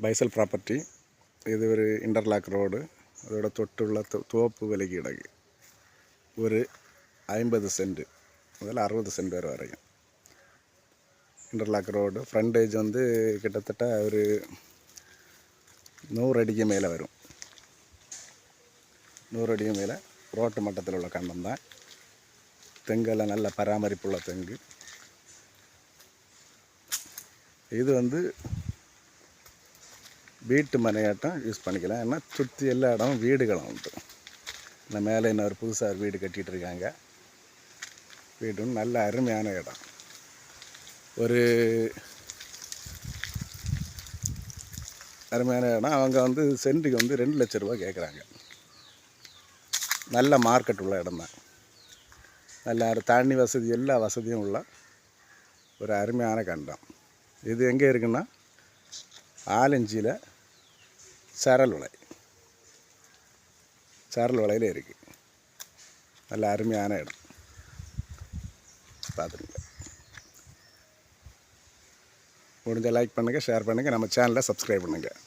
பைசல் property இது ஒரு interlock road அதோட தொட்டுள்ள தோ- தோப்பு விலைக்கு கிடக்கு ஒரு ஐம்பது சென்ட் முதல்ல அறுபது சென்ட் வரை வரையும். இன்டர்லாக் ரோடு ஃப்ரண்டேஜ் வந்து கிட்டத்தட்ட ஒரு நூறு அடிக்கு மேலே வரும். நூறு அடிக்கு மேலே ரோட்டு மட்டத்தில் உள்ள கண்டம் தான். தெங்கெல்லாம் நல்ல பராமரிப்புள்ள தெங்கு. இது வந்து வீட்டு மனையாட்டம் யூஸ் பண்ணிக்கலாம். ஏன்னா சுற்றி எல்லா இடமும் வீடுகளும் உண்டு. இந்த மேலே இன்னொரு புதுசாக ஒரு வீடு கட்டிகிட்டு இருக்காங்க வீடும் நல்ல அருமையான இடம். ஒரு அருமையான இடம். அவங்க வந்து சென்ட்டுக்கு வந்து ரெண்டு லட்ச ரூபா கேட்குறாங்க நல்ல மார்க்கெட் உள்ள இடம் தான். நல்ல தண்ணி வசதி எல்லா வசதியும் உள்ள ஒரு அருமையான கண்டம். இது எங்கே இருக்குன்னா ஆலஞ்சியில் சரல் வலை சரல் வலையில் இருக்குது நல்ல அருமையான இடம் பார்த்துருங்க முடிஞ்ச லைக் பண்ணுங்கள் ஷேர் பண்ணுங்கள் நம்ம சேனலை சப்ஸ்கிரைப் பண்ணுங்கள்